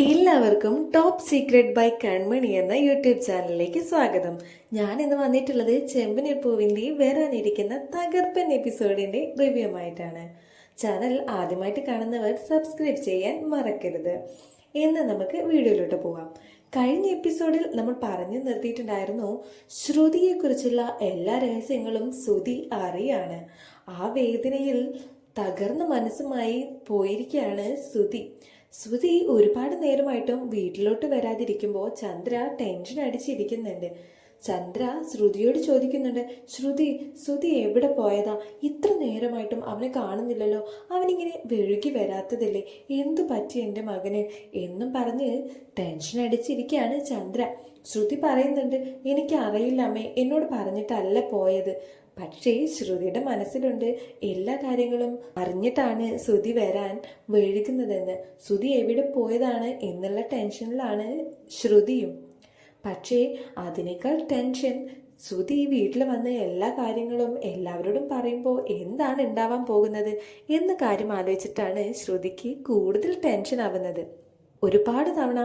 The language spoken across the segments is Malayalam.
എല്ലാവർക്കും ടോപ്പ് സീക്രട്ട് ബൈ കൺമണി എന്ന യൂട്യൂബ് ചാനലിലേക്ക് സ്വാഗതം. ഞാൻ ഇന്ന് വന്നിട്ടുള്ളത് ചെമ്പനീർ പൂവിന്റെ വരാനിരിക്കുന്ന തകർപ്പൻ എപ്പിസോഡിന്റെ റിവ്യൂ ആയിട്ടാണ്. ചാനൽ ആദ്യമായിട്ട് കാണുന്നവർ സബ്സ്ക്രൈബ് ചെയ്യാൻ മറക്കരുത്. എന്ന് നമുക്ക് വീഡിയോയിലോട്ട് പോവാം. കഴിഞ്ഞ എപ്പിസോഡിൽ നമ്മൾ പറഞ്ഞു നിർത്തിയിട്ടുണ്ടായിരുന്നു ശ്രുതിയെക്കുറിച്ചുള്ള എല്ലാ രഹസ്യങ്ങളും ശ്രുതി അറിയാണ്. ആ വേദനയിൽ തകർന്ന മനസ്സുമായി പോയിരിക്കുകയാണ് ശ്രുതി. ശ്രുതി ഒരുപാട് നേരമായിട്ടും വീട്ടിലോട്ട് വരാതിരിക്കുമ്പോൾ ചന്ദ്ര ടെൻഷൻ അടിച്ചിരിക്കുന്നുണ്ട്. ചന്ദ്ര ശ്രുതിയോട് ചോദിക്കുന്നുണ്ട് ശ്രുതി ശ്രുതി എവിടെ പോയതാ? ഇത്ര നേരമായിട്ടും അവനെ കാണുന്നില്ലല്ലോ. അവനിങ്ങനെ വെഴുകി വരാത്തതല്ലേ? എന്തു പറ്റി എന്റെ മകന്? എന്നും പറഞ്ഞ് ടെൻഷൻ അടിച്ചിരിക്കുകയാണ് ചന്ദ്ര. ശ്രുതി പറയുന്നുണ്ട് എനിക്ക് അറിയില്ല അമ്മേ എന്നോട് പറഞ്ഞിട്ടല്ല പോയത്. പക്ഷേ ശ്രുതിയുടെ മനസ്സിലുണ്ട് എല്ലാ കാര്യങ്ങളും അറിഞ്ഞിട്ടാണ് ശ്രുതി വരാൻ വഴുകുന്നതെന്ന് ശ്രുതി എവിടെ പോയതാണ് എന്നുള്ള ടെൻഷനിലാണ് ശ്രുതിയും. പക്ഷേ അതിനേക്കാൾ ടെൻഷൻ ശ്രുതി വീട്ടിൽ വന്ന് എല്ലാ കാര്യങ്ങളും എല്ലാവരോടും പറയുമ്പോൾ എന്താണ് ഉണ്ടാവാൻ പോകുന്നത് എന്ന കാര്യം ആലോചിച്ചിട്ടാണ് ശ്രുതിക്ക് കൂടുതൽ ടെൻഷൻ ആവുന്നത്. ഒരുപാട് തവണ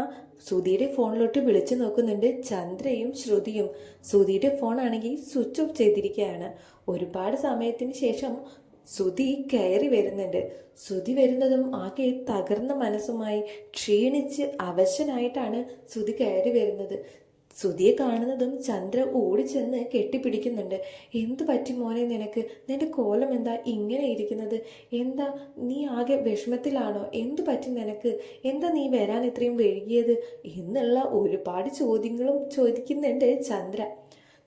ശ്രുതിയുടെ ഫോണിലോട്ട് വിളിച്ചു നോക്കുന്നുണ്ട് ചന്ദ്രയും ശ്രുതിയും. ശ്രുതിയുടെ ഫോൺ ആണെങ്കിൽ സ്വിച്ച് ഓഫ് ചെയ്തിരിക്കുകയാണ്. ഒരുപാട് സമയത്തിന് ശേഷം ശ്രുതി കയറി വരുന്നുണ്ട്. ശ്രുതി വരുന്നതും ആകെ തകർന്ന മനസ്സുമായി ക്ഷീണിച്ച് അവശനായിട്ടാണ് ശ്രുതി കയറി വരുന്നത്. ശ്രുതിയെ കാണുന്നതും ചന്ദ്ര ഓടിച്ചെന്ന് കെട്ടിപ്പിടിക്കുന്നുണ്ട്. എന്തു പറ്റി മോനെ നിനക്ക്? നിന്റെ കോലം എന്താ ഇങ്ങനെ ഇരിക്കുന്നത്? എന്താ നീ ആകെ വിഷമത്തിലാണോ? എന്തു പറ്റി നിനക്ക്? എന്താ നീ വരാൻ ഇത്രയും വൈകിയത്? എന്നുള്ള ഒരുപാട് ചോദ്യങ്ങളും ചോദിക്കുന്നുണ്ട് ചന്ദ്ര.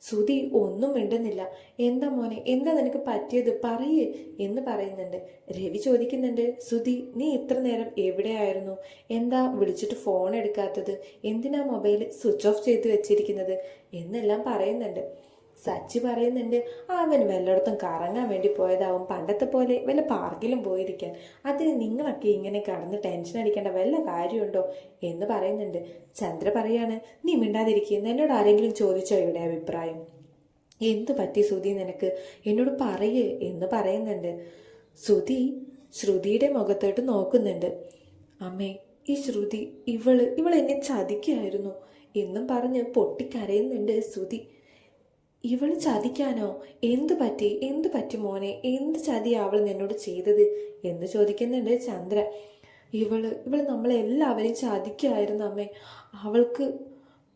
ശ്രുതി ഒന്നും മിണ്ടുന്നില്ല. എന്താ മോനെ എന്താ നിനക്ക് പറ്റിയത്? പറയേ എന്ന് പറയുന്നുണ്ട്. രവി ചോദിക്കുന്നുണ്ട് ശ്രുതി നീ ഇത്ര നേരം എവിടെയായിരുന്നു? എന്താ വിളിച്ചിട്ട് ഫോൺ എടുക്കാത്തത്? എന്തിനാ മൊബൈൽ സ്വിച്ച് ഓഫ് ചെയ്ത് വെച്ചിരിക്കുന്നത്? എന്നെല്ലാം പറയുന്നുണ്ട്. സച്ചി പറയുന്നുണ്ട് അവൻ വല്ലയിടത്തും കറങ്ങാൻ വേണ്ടി പോയതാവും. പണ്ടത്തെ പോലെ വല്ല പാർക്കിലും പോയിരിക്കാൻ. അതിന് നിങ്ങളൊക്കെ ഇങ്ങനെ കടന്ന് ടെൻഷൻ അടിക്കേണ്ട വല്ല കാര്യമുണ്ടോ? എന്ന് പറയുന്നുണ്ട്. ചന്ദ്ര പറയാണ് നീ മിണ്ടാതിരിക്കുന്ന എന്നോട് ആരെങ്കിലും ചോദിച്ചോ ഇവിടെ അഭിപ്രായം? എന്തു പറ്റി ശ്രുതി നിനക്ക്? എന്നോട് പറയേ എന്ന് പറയുന്നുണ്ട്. ശ്രുതി ശ്രുതിയുടെ മുഖത്തോട്ട് നോക്കുന്നുണ്ട്. അമ്മേ ഈ ശ്രുതി ഇവൾ ഇവൾ എന്നെ ചതിക്കായിരുന്നു എന്നും പറഞ്ഞ് പൊട്ടിക്കരയുന്നുണ്ട് ശ്രുതി. ഇവൾ ചതിക്കാനോ? എന്തു പറ്റി? എന്തു പറ്റി മോനെ? എന്ത് ചതിയാ അവൾ നിന്നോട് ചെയ്തത്? എന്ന് ചോദിക്കുന്നുണ്ട് ചന്ദ്ര. ഇവൾ ഇവൾ നമ്മളെല്ലാവരെയും ചതിക്കായിരുന്നു അമ്മേ. അവൾക്ക്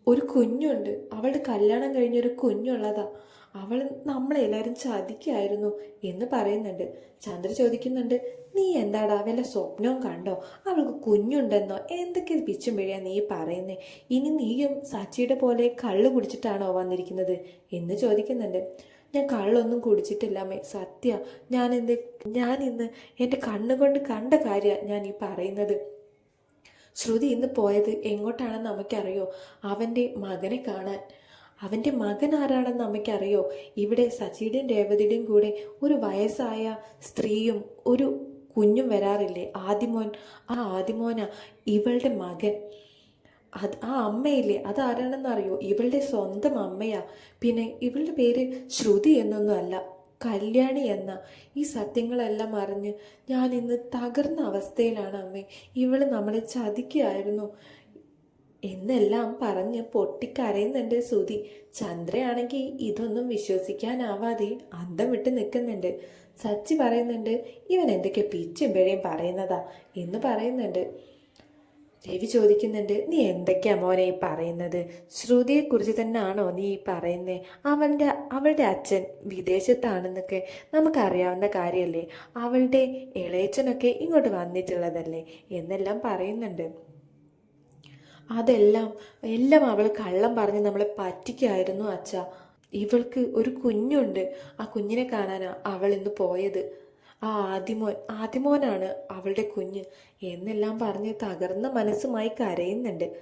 ഒരു കുഞ്ഞുണ്ട്. അവളുടെ കല്യാണം കഴിഞ്ഞൊരു കുഞ്ഞുള്ളതാ. അവൾ നമ്മളെല്ലാവരും ചതിക്കായിരുന്നു എന്ന് പറയുന്നുണ്ട്. ചന്ദ്ര ചോദിക്കുന്നുണ്ട് നീ എന്താടാ വല്ല സ്വപ്നവും കണ്ടോ? അവൾക്ക് കുഞ്ഞുണ്ടെന്നോ? എന്തൊക്കെ പിച്ചും പിഴയാ നീ പറയുന്നേ? ഇനി നീയും സച്ചിയുടെ പോലെ കള്ള് കുടിച്ചിട്ടാണോ വന്നിരിക്കുന്നത്? എന്ന് ചോദിക്കുന്നുണ്ട്. ഞാൻ കള്ളൊന്നും കുടിച്ചിട്ടില്ല അമ്മേ. സത്യ ഞാൻ എന്ത് ഞാൻ ഇന്ന് എന്റെ കണ്ണുകൊണ്ട് കണ്ട കാര്യമാണ് ഞാൻ ഈ പറയുന്നത്. ശ്രുതി ഇന്ന് പോയത് എങ്ങോട്ടാണെന്ന് നമുക്കറിയോ? അവന്റെ മകനെ കാണാൻ. അവന്റെ മകൻ ആരാണെന്ന് അമ്മയ്ക്കറിയോ? ഇവിടെ സച്ചിയുടെയും രേവതിയുടെയും കൂടെ ഒരു വയസ്സായ സ്ത്രീയും ഒരു കുഞ്ഞും വരാറില്ലേ? ആദിമോൻ ആ ആദിമോന ഇവളുടെ മകൻ. അത് ആ അമ്മയില്ലേ? അതാരാണെന്ന് അറിയോ ഇവളുടെ സ്വന്തം അമ്മയാ. പിന്നെ ഇവളുടെ പേര് ശ്രുതി എന്നൊന്നും അല്ല കല്യാണി എന്ന. ഈ സത്യങ്ങളെല്ലാം അറിഞ്ഞ് ഞാൻ ഇന്ന് തകർന്ന അവസ്ഥയിലാണ് അമ്മേ. ഇവൾ നമ്മളെ ചതിക്കുകയായിരുന്നു. എന്നെല്ലാം പറഞ്ഞ് പൊട്ടിക്കരയുന്നുണ്ട് സുതി ചന്ദ്രയാണെങ്കിൽ ഇതൊന്നും വിശ്വസിക്കാനാവാതെ അന്തം വിട്ട് നിൽക്കുന്നുണ്ട്. സച്ചി പറയുന്നുണ്ട് ഇവൻ എന്തൊക്കെ പിച്ചും പിഴയും പറയുന്നതാ എന്ന് പറയുന്നുണ്ട്. രവി ചോദിക്കുന്നുണ്ട് നീ എന്തൊക്കെയാ മോനെ ഈ പറയുന്നത്? ശ്രുതിയെക്കുറിച്ച് തന്നെയാണോ നീ ഈ പറയുന്നത് അവന്റെ അവളുടെ അച്ഛൻ വിദേശത്താണെന്നൊക്കെ നമുക്കറിയാവുന്ന കാര്യമല്ലേ? അവളുടെ ഇളയച്ചനൊക്കെ ഇങ്ങോട്ട് വന്നിട്ടുള്ളതല്ലേ? എന്നെല്ലാം പറയുന്നുണ്ട്. അതെല്ലാം എല്ലാം അവൾ കള്ളം പറഞ്ഞ് നമ്മളെ പറ്റിക്കായിരുന്നു അച്ഛ. ഇവൾക്ക് ഒരു കുഞ്ഞുണ്ട്. ആ കുഞ്ഞിനെ കാണാനാ അവൾ ഇന്ന് പോയത്. ആ ആദിമോൻ ആദിമോനാണ് അവളുടെ കുഞ്ഞ്. എന്നെല്ലാം പറഞ്ഞ് തകർന്ന മനസ്സുമായി കരയുന്നുണ്ട്.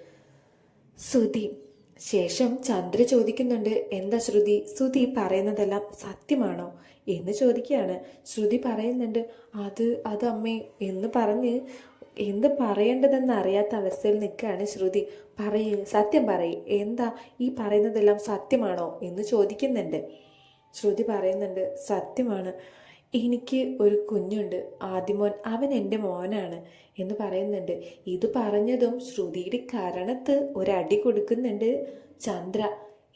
ശ്രുതി ശേഷം ചന്ദ്ര ചോദിക്കുന്നുണ്ട് എന്താ ശ്രുതി? ശ്രുതി പറയുന്നതെല്ലാം സത്യമാണോ? എന്ന് ചോദിക്കുകയാണ്. ശ്രുതി പറയുന്നുണ്ട് അത് അത് അമ്മേ എന്ന് പറഞ്ഞ് എന്ത് പറയേണ്ടതെന്ന് അറിയാത്ത അവസ്ഥയിൽ നിൽക്കുകയാണ് ശ്രുതി. പറയ് സത്യം പറയ്. എന്താ ഈ പറയുന്നതെല്ലാം സത്യമാണോ എന്ന് ചോദിക്കുന്നുണ്ട്. ശ്രുതി പറയുന്നുണ്ട് സത്യമാണ്. എനിക്ക് ഒരു കുഞ്ഞുണ്ട്. ആദിമോൻ അവൻ എന്റെ മോനാണ് എന്ന് പറയുന്നുണ്ട്. ഇത് പറഞ്ഞതും ശ്രുതിയുടെ കരണത്ത് ഒരടി കൊടുക്കുന്നുണ്ട് ചന്ദ്ര.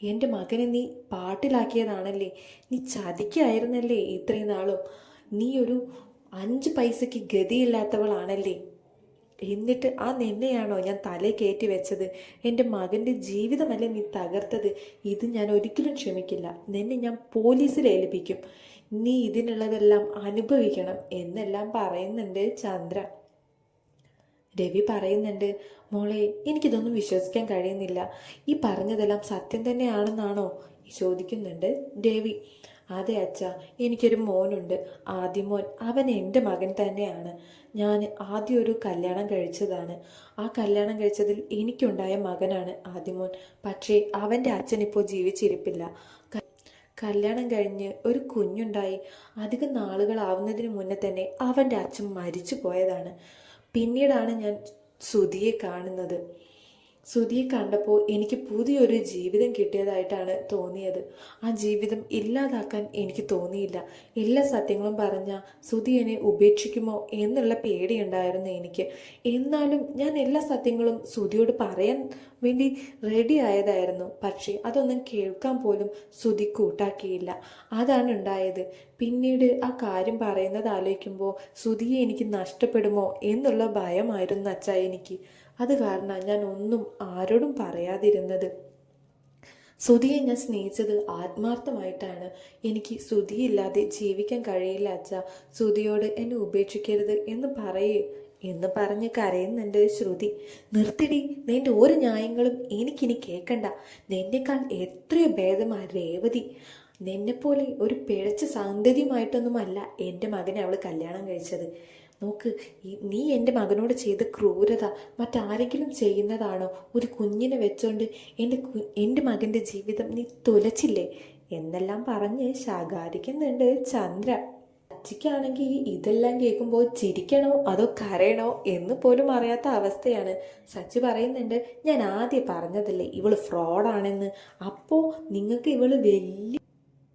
എന്റെ മകനെ നീ പാട്ടിലാക്കിയതാണല്ലേ? നീ ചതിക്കായിരുന്നല്ലേ ഇത്രയും നാളും? നീ ഒരു അഞ്ച് പൈസയ്ക്ക് ഗതിയില്ലാത്തവളാണല്ലേ? എന്നിട്ട് ആ നിന്നെയാണോ ഞാൻ തലേ കയറ്റി വെച്ചത്? എന്റെ മകന്റെ ജീവിതമല്ലേ നീ തകർത്തത്? ഇത് ഞാൻ ഒരിക്കലും ക്ഷമിക്കില്ല. നിന്നെ ഞാൻ പോലീസിൽ ഏൽപ്പിക്കും. നീ ഇതിനുള്ളതെല്ലാം അനുഭവിക്കണം എന്നെല്ലാം പറയുന്നുണ്ട് ചന്ദ്ര. രവി പറയുന്നുണ്ട് മോളെ എനിക്കിതൊന്നും വിശ്വസിക്കാൻ കഴിയുന്നില്ല. ഈ പറഞ്ഞതെല്ലാം സത്യം തന്നെയാണെന്നാണോ? ചോദിക്കുന്നുണ്ട് രവി. അതെ അച്ഛ എനിക്കൊരു മോനുണ്ട്. ആദ്യ മോൻ അവൻ എന്റെ മകൻ തന്നെയാണ്. ഞാൻ ആദ്യം ഒരു കല്യാണം കഴിച്ചതാണ്. ആ കല്യാണം കഴിച്ചതിൽ എനിക്കുണ്ടായ മകനാണ് ആദ്യമോൻ പക്ഷേ അവന്റെ അച്ഛൻ ഇപ്പോൾ ജീവിച്ചിരിപ്പില്ല. കല്യാണം കഴിഞ്ഞ് ഒരു കുഞ്ഞുണ്ടായി. അധികം നാളുകളാവുന്നതിന് മുന്നേ തന്നെ അവന്റെ അച്ഛൻ മരിച്ചു പോയതാണ് പിന്നീടാണ് ഞാൻ സുധിയെ കാണുന്നത്. സുധിയെ കണ്ടപ്പോൾ എനിക്ക് പുതിയൊരു ജീവിതം കിട്ടിയതായിട്ടാണ് തോന്നിയത്. ആ ജീവിതം ഇല്ലാതാക്കാൻ എനിക്ക് തോന്നിയില്ല. എല്ലാ സത്യങ്ങളും പറഞ്ഞ സുധി എന്നെ ഉപേക്ഷിക്കുമോ എന്നുള്ള പേടിയുണ്ടായിരുന്നു എനിക്ക്. എന്നാലും ഞാൻ എല്ലാ സത്യങ്ങളും സുധിയോട് പറയാൻ വേണ്ടി റെഡി ആയതായിരുന്നു. പക്ഷേ അതൊന്നും കേൾക്കാൻ പോലും സുധി കൂട്ടാക്കിയില്ല. അതാണ് ഉണ്ടായത്. പിന്നീട് ആ കാര്യം പറയുന്നത് ആലോചിക്കുമ്പോൾ സുധിയെ എനിക്ക് നഷ്ടപ്പെടുമോ എന്നുള്ള ഭയമായിരുന്നു അച്ഛ എനിക്ക്. അത് കാരണം ഞാൻ ഒന്നും ആരോടും പറയാതിരുന്നത്. സുധിയെ ഞാൻ സ്നേഹിച്ചത് ആത്മാർത്ഥമായിട്ടാണ്. എനിക്ക് സുധിയില്ലാതെ ജീവിക്കാൻ കഴിയില്ല അച്ഛ. സുധിയോട് എന്നെ ഉപേക്ഷിക്കരുത് എന്ന് പറയേ എന്ന് പറഞ്ഞ് കരയുന്നുണ്ട് ശ്രുതി. നിർത്തിടി നിന്റെ ഒരു ന്യായങ്ങളും എനിക്കിനി കേൾക്കണ്ട. നിന്നേക്കാൾ എത്രയോ ഭേദമാ രേവതി. നിന്നെപ്പോലെ ഒരു പിഴച്ച സൗന്ദര്യമായിട്ടൊന്നുമല്ല എന്റെ മകനെ അവൾ കല്യാണം കഴിച്ചത്. നോക്ക് നീ എന്റെ മകനോട് ചെയ്ത ക്രൂരത മറ്റാരെങ്കിലും ചെയ്യുന്നതാണോ? ഒരു കുഞ്ഞിനെ വെച്ചുകൊണ്ട് എന്റെ എന്റെ മകന്റെ ജീവിതം നീ തുലച്ചില്ലേ? എന്നെല്ലാം പറഞ്ഞ് ശകാരിക്കുന്നുണ്ട് ചന്ദ്ര. അച്ചിക്കാണെങ്കിൽ ഇതെല്ലാം കേൾക്കുമ്പോൾ ചിരിക്കണോ അതോ കരയണോ എന്ന് പോലും അറിയാത്ത അവസ്ഥയാണ്. സച്ചി പറയുന്നുണ്ട് ഞാൻ ആദ്യം പറഞ്ഞതല്ലേ ഇവൾ ഫ്രോഡാണെന്ന്. അപ്പോൾ നിങ്ങൾക്ക് ഇവൾ വലിയ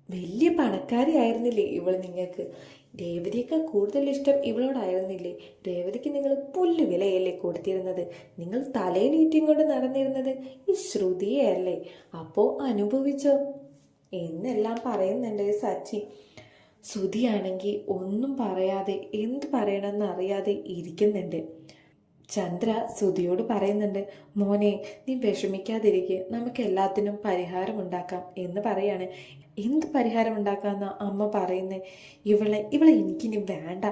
വലിയ പണക്കാരിയായിരുന്നില്ലേ ഇവൾ നിങ്ങൾക്ക്? രേവതിയേക്കാൾ കൂടുതൽ ഇഷ്ടം ഇവളോടായിരുന്നില്ലേ? രേവതിക്ക് നിങ്ങൾ പുല്ല് വിലയല്ലേ കൊടുത്തിരുന്നത്? നിങ്ങൾ തലയിലേറ്റും കൊണ്ട് നടന്നിരുന്നത് ഈ ശ്രുതിയെ അല്ലേ അപ്പോൾ അനുഭവിച്ചോ? എന്നെല്ലാം പറയുന്നുണ്ട് സച്ചി. ശ്രുതിയാണെങ്കിൽ ഒന്നും പറയാതെ എന്ത് പറയണമെന്ന് അറിയാതെ ഇരിക്കുന്നുണ്ട്. ചന്ദ്ര ശ്രുതിയോട് പറയുന്നുണ്ട് മോനെ നീ വിഷമിക്കാതിരിക്കെ. നമുക്ക് എല്ലാത്തിനും പരിഹാരമുണ്ടാക്കാം എന്ന് പറയാണ്. എന്ത് പരിഹാരം ഉണ്ടാക്കാമെന്ന് അമ്മ പറയുന്നത് ഇവളെ ഇവളെ എനിക്കിനി വേണ്ട.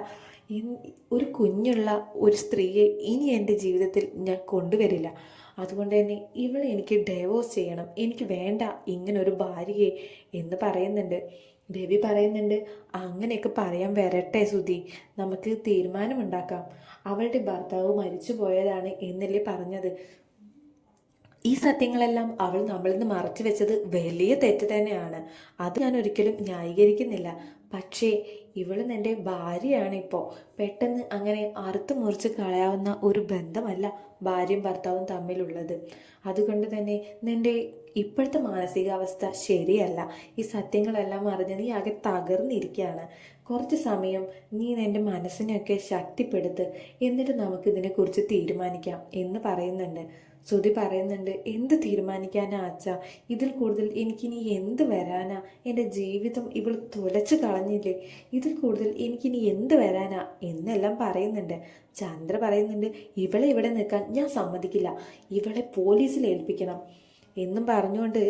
ഒരു കുഞ്ഞുള്ള ഒരു സ്ത്രീയെ ഇനി എന്റെ ജീവിതത്തിൽ ഞാൻ കൊണ്ടുവരില്ല. അതുകൊണ്ട് തന്നെ ഇവളെ എനിക്ക് ഡൈവോഴ്സ് ചെയ്യണം. എനിക്ക് വേണ്ട ഇങ്ങനെ ഒരു ഭാര്യയെ എന്ന് പറയുന്നുണ്ട്. രവി പറയുന്നുണ്ട് അങ്ങനെയൊക്കെ പറയാൻ വരട്ടെ സുധി. നമുക്ക് തീരുമാനമുണ്ടാക്കാം. അവളുടെ ഭർത്താവ് മരിച്ചു പോയതാണ് എന്നല്ലേ പറഞ്ഞത്. ഈ സത്യങ്ങളെല്ലാം അവൾ നമ്മളിൽ നിന്ന് മറച്ചു വെച്ചത് വലിയ തെറ്റ് തന്നെയാണ്. അത് ഞാൻ ഒരിക്കലും ന്യായീകരിക്കുന്നില്ല. പക്ഷേ ഇവൾ എന്റെ ഭാര്യയാണ് ഇപ്പോൾ പെട്ടെന്ന് അങ്ങനെ അറുത്ത് മുറിച്ച് കളയാവുന്ന ഒരു ബന്ധമല്ല ഭാര്യയും ഭർത്താവും തമ്മിലുള്ളത്. അതുകൊണ്ട് തന്നെ നിന്റെ ഇപ്പോഴത്തെ മാനസികാവസ്ഥ ശരിയല്ല. ഈ സത്യങ്ങളെല്ലാം അറിഞ്ഞ് നീ ആകെ തകർന്നിരിക്കുകയാണ്. കുറച്ച് സമയം നീ നിന്റെ മനസ്സിനെയൊക്കെ ശക്തിപ്പെടുത്ത് എന്നിട്ട് നമുക്കിതിനെക്കുറിച്ച് തീരുമാനിക്കാം എന്ന് പറയുന്നുണ്ട്. ശ്രുതി പറയുന്നുണ്ട് എന്ത് തീരുമാനിക്കാനാ അച്ഛ? ഇതിൽ കൂടുതൽ എനിക്കിനി എന്ത് വരാനാ? എന്റെ ജീവിതം ഇവൾ തുലച്ചു കളഞ്ഞില്ലേ? ഇതിൽ കൂടുതൽ എനിക്കിനി എന്ത് വരാനാ? എന്നെല്ലാം പറയുന്നുണ്ട്. ചന്ദ്ര പറയുന്നുണ്ട് ഇവളെ ഇവിടെ നിൽക്കാൻ ഞാൻ സമ്മതിക്കില്ല. ഇവളെ പോലീസിൽ ഏൽപ്പിക്കണം. എന്നും പറഞ്ഞുകൊണ്ട്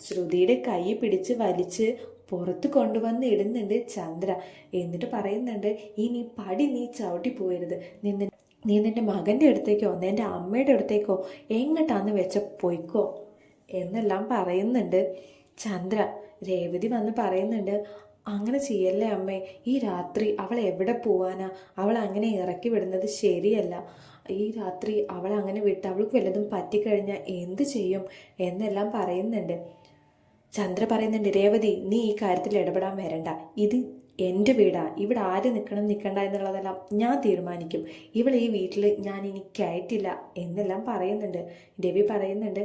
ശ്രുതിയുടെ കൈ പിടിച്ച് വലിച്ച് പുറത്ത് കൊണ്ടുവന്ന് ഇടുന്നുണ്ട് ചന്ദ്ര. എന്നിട്ട് പറയുന്നുണ്ട് ഇനി പടി നീ ചവിട്ടി പോയരുത്. നിന്ന് നീ നിന്റെ മകന്റെ അടുത്തേക്കോ നിന്റെ അമ്മയുടെ അടുത്തേക്കോ എങ്ങോട്ടാന്ന് വെച്ച പൊയ്ക്കോ എന്നെല്ലാം പറയുന്നുണ്ട്. ചന്ദ്ര രേവതി വന്ന് പറയുന്നുണ്ട് അങ്ങനെ ചെയ്യല്ലേ അമ്മേ ഈ രാത്രി അവൾ എവിടെ പോവാനാ? അവൾ അങ്ങനെ ഇറക്കി വിടുന്നത് ശരിയല്ല. ഈ രാത്രി അവൾ അങ്ങനെ വിട്ട് അവൾക്ക് വല്ലതും പറ്റിക്കഴിഞ്ഞാൽ എന്ത് ചെയ്യും? എന്നെല്ലാം പറയുന്നുണ്ട്. ചന്ദ്ര പറയുന്നുണ്ട് രേവതി നീ ഈ കാര്യത്തിൽ ഇടപെടാൻ വരണ്ട. ഇത് എന്റെ വീടാ. ഇവിടെ ആര് നിൽക്കണം നിൽക്കണ്ട എന്നുള്ളതെല്ലാം ഞാൻ തീരുമാനിക്കും. ഇവൾ ഈ വീട്ടിൽ ഞാൻ ഇനി കയറ്റില്ല എന്നെല്ലാം പറയുന്നുണ്ട്. രവി പറയുന്നുണ്ട്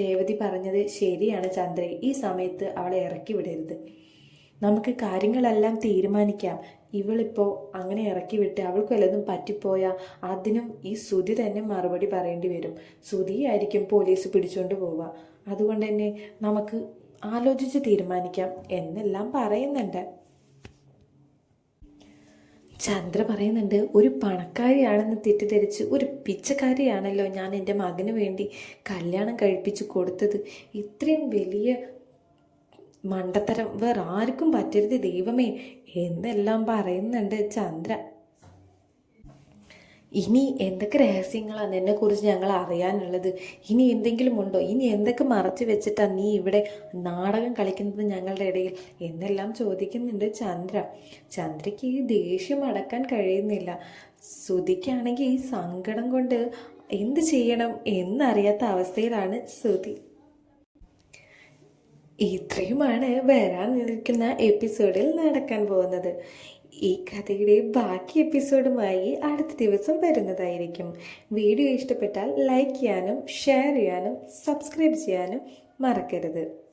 രേവതി പറഞ്ഞത് ശരിയാണ് ചന്ദ്രേ. ഈ സമയത്ത് അവളെ ഇറക്കി വിടരുത്. നമുക്ക് കാര്യങ്ങളെല്ലാം തീരുമാനിക്കാം. ഇവളിപ്പോൾ അങ്ങനെ ഇറക്കി വിട്ട് അവൾക്ക് വല്ലതും പറ്റിപ്പോയാൽ അതിനും ഈ സുതി തന്നെ മറുപടി പറയേണ്ടി വരും. സുതിയായിരിക്കും പോലീസ് പിടിച്ചുകൊണ്ട് പോവുക. അതുകൊണ്ട് തന്നെ നമുക്ക് ആലോചിച്ച് തീരുമാനിക്കാം എന്നെല്ലാം പറയുന്നുണ്ട്. ചന്ദ്ര പറയുന്നുണ്ട് ഒരു പണക്കാരിയാണെന്ന് തെറ്റിദ്ധരിച്ച് ഒരു പിച്ചക്കാരിയാണല്ലോ ഞാൻ എന്റെ മകന് വേണ്ടി കല്യാണം കഴിപ്പിച്ച് കൊടുത്തത്. ഇത്രയും വലിയ മണ്ടത്തരം വേറെ ആർക്കും പറ്റരുത് ദൈവമേ എന്നെല്ലാം പറയുന്നുണ്ട് ചന്ദ്ര. ഇനി എന്തൊക്കെ രഹസ്യങ്ങളാണ് എന്നെ കുറിച്ച് ഞങ്ങൾ അറിയാനുള്ളത്? ഇനി എന്തെങ്കിലും ഉണ്ടോ? ഇനി എന്തൊക്കെ മറച്ചു വെച്ചിട്ടാ നീ ഇവിടെ നാടകം കളിക്കുന്നത് ഞങ്ങളുടെ ഇടയിൽ? എന്നെല്ലാം ചോദിക്കുന്നുണ്ട് ചന്ദ്ര. ചന്ദ്രയ്ക്ക് ഈ ദേഷ്യം അടക്കാൻ കഴിയുന്നില്ല. ശ്രുതിക്കാണെങ്കിൽ ഈ സങ്കടം കൊണ്ട് എന്ത് ചെയ്യണം എന്നറിയാത്ത അവസ്ഥയിലാണ് ശ്രുതി. ഇത്രയുമാണ് വരാൻ നിൽക്കുന്ന എപ്പിസോഡിൽ നടക്കാൻ പോകുന്നത്. ഈ കഥയുടെ ബാക്കി എപ്പിസോഡുമായി അടുത്ത ദിവസം വരുന്നതായിരിക്കും. വീഡിയോ ഇഷ്ടപ്പെട്ടാൽ ലൈക്ക് ചെയ്യാനും ഷെയർ ചെയ്യാനും സബ്സ്ക്രൈബ് ചെയ്യാനും മറക്കരുത്.